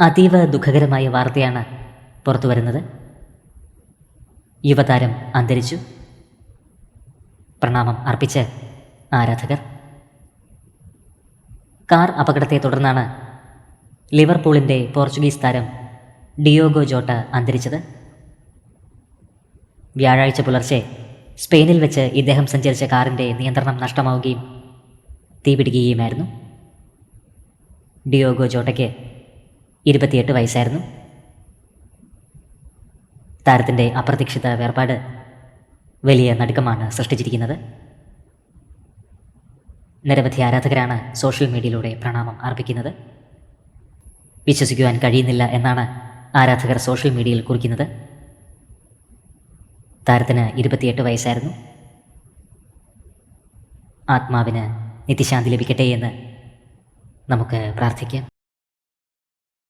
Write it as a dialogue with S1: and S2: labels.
S1: അതീവ ദുഃഖകരമായ വാർത്തയാണ് പുറത്തു വരുന്നത്. യുവതാരം അന്തരിച്ചു. പ്രണാമം അർപ്പിച്ച് ആരാധകർ. കാർ അപകടത്തെ തുടർന്നാണ് ലിവർപൂളിന്റെ പോർച്ചുഗീസ് താരം ഡിയോഗോ ജോട്ട അന്തരിച്ചത്. വ്യാഴാഴ്ച പുലർച്ചെ സ്പെയിനിൽ വെച്ച് ഇദ്ദേഹം സഞ്ചരിച്ച കാറിന്റെ നിയന്ത്രണം നഷ്ടമാവുകയും തീപിടിക്കുകയുമായിരുന്നു. ഡിയോഗോ ജോട്ടയ്ക്ക് ഇരുപത്തിയെട്ട് വയസ്സായിരുന്നു. താരത്തിന്റെ അപ്രതീക്ഷിത വേർപാട് വലിയ നടുക്കമാണ് സൃഷ്ടിച്ചിരിക്കുന്നത്. നിരവധി ആരാധകരാണ് സോഷ്യൽ മീഡിയയിലൂടെ പ്രണാമം അർപ്പിക്കുന്നത്. വിശ്വസിക്കുവാൻ കഴിയുന്നില്ല എന്നാണ് ആരാധകർ സോഷ്യൽ മീഡിയയിൽ കുറിക്കുന്നത്. താരത്തിന് ഇരുപത്തിയെട്ട് വയസ്സായിരുന്നു. ആത്മാവിന് നിത്യശാന്തി ലഭിക്കട്ടെ എന്ന് നമുക്ക് പ്രാർത്ഥിക്കാം.